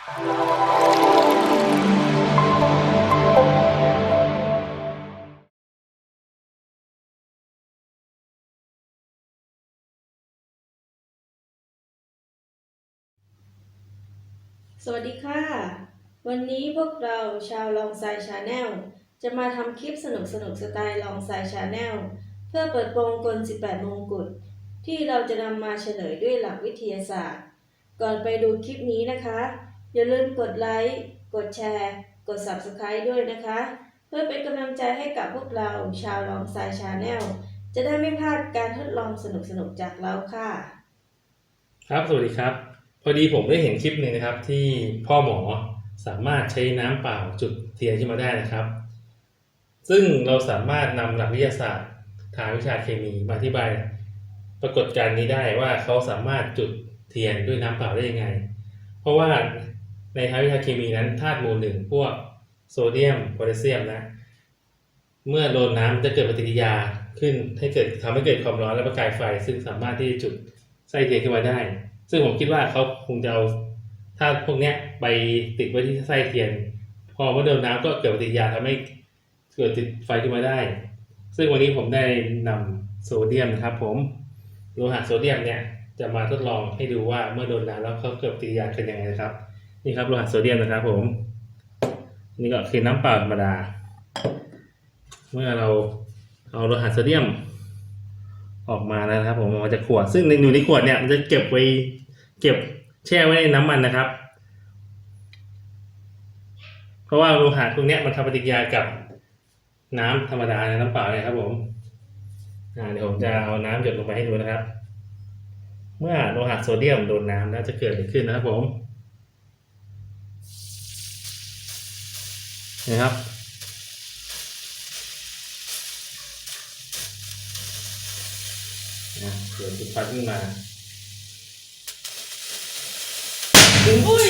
สวัสดีค่ะ วันนี้พวกเราชาวลองไซชาแนลจะมาทำคลิปสนุกสนุกสไตล์ลองไซชาแนลเพื่อเปิดโปงกล 18 มงกุฎที่เราจะนำมาเฉลยด้วยหลักวิทยาศาสตร์ ก่อนไปดูคลิปนี้นะคะ อย่าลืมกดไลค์ กดแชร์ กด Subscribe ด้วยนะคะ เพื่อเป็นกำลังใจให้กับพวกเราชาวลองไซชาแนลจะได้ไม่พลาดการทดลองสนุกๆจากเราค่ะ ครับสวัสดีครับ พอดีผมได้เห็นคลิปหนึ่งนะครับ ที่พ่อหมอสามารถใช้น้ำเปล่าจุดเทียนขึ้นมาได้นะครับ ซึ่งเราสามารถนำหลักวิทยาศาสตร์ทางวิชาเคมีมาอธิบายปรากฏการณ์นี้ได้ว่าเขาสามารถจุดเทียนด้วยน้ำเปล่าได้ยังไง เพราะว่า ในทางวิชาเคมีนั้นธาตุหมู่หนึ่งพวกโซเดียมโพแทสเซียมนะเมื่อโดนน้ำจะเกิดปฏิกิริยาขึ้นให้เกิดทำให้เกิดความร้อนและประกายไฟ ซึ่งสามารถที่จะจุดไส้เทียนขึ้นมาได้ ซึ่งผมคิดว่าเขาคงจะเอาธาตุพวกเนี้ยไปติดไว้ที่ไส้เทียน พอเมื่อโดนน้ำก็เกิดปฏิกิริยาทำให้เกิดติดไฟขึ้นมาได้ ซึ่งวันนี้ผมได้นำโซเดียมนะครับ ผมโลหะโซเดียมเนี่ยจะมาทดลองให้ดูว่าเมื่อโดนน้ำแล้วเขาเกิดปฏิกิริยาเป็นยังไงนะครับ นี่ครับโลหะโซเดียมนะครับผม นี่ก็คือน้ำเปล่าธรรมดา เมื่อเราเอาโลหะโซเดียมออกมานะครับ ผมออกมาจากขวด ซึ่งในอยู่ในขวดเนี่ยมันจะเก็บไว้เก็บแช่ไว้ในน้ำมันนะครับ เพราะว่าโลหะพวกนี้มันทำปฏิกิริยากับน้ำธรรมดาในน้ำเปล่าเนี่ยครับผมเดี๋ยวผมจะเอาน้ำหยดลงไปให้ดูนะครับ เมื่อโลหะโซเดียมโดนน้ำแล้วจะเกิดอะไรขึ้นนะครับผม นี่ครับ นะเดี๋ยวจุดไฟขึ้นมาอุ้ย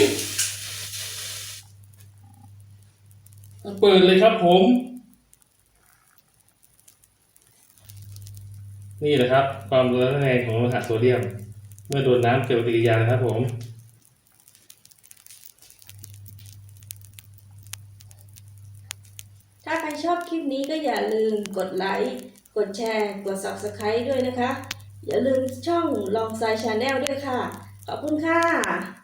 เปิดเลยครับผม นี่แหละครับ ความร้อนแรงของโลหะโซเดียม เมื่อโดนน้ำเกิดปฏิกิริยานะครับผม ถ้าใครชอบคลิปนี้ก็อย่าลืมกดไลค์กดแชร์ กด Subscribe ด้วยนะคะ อย่าลืมช่องลองไซชาแนลด้วยค่ะ ขอบคุณค่ะ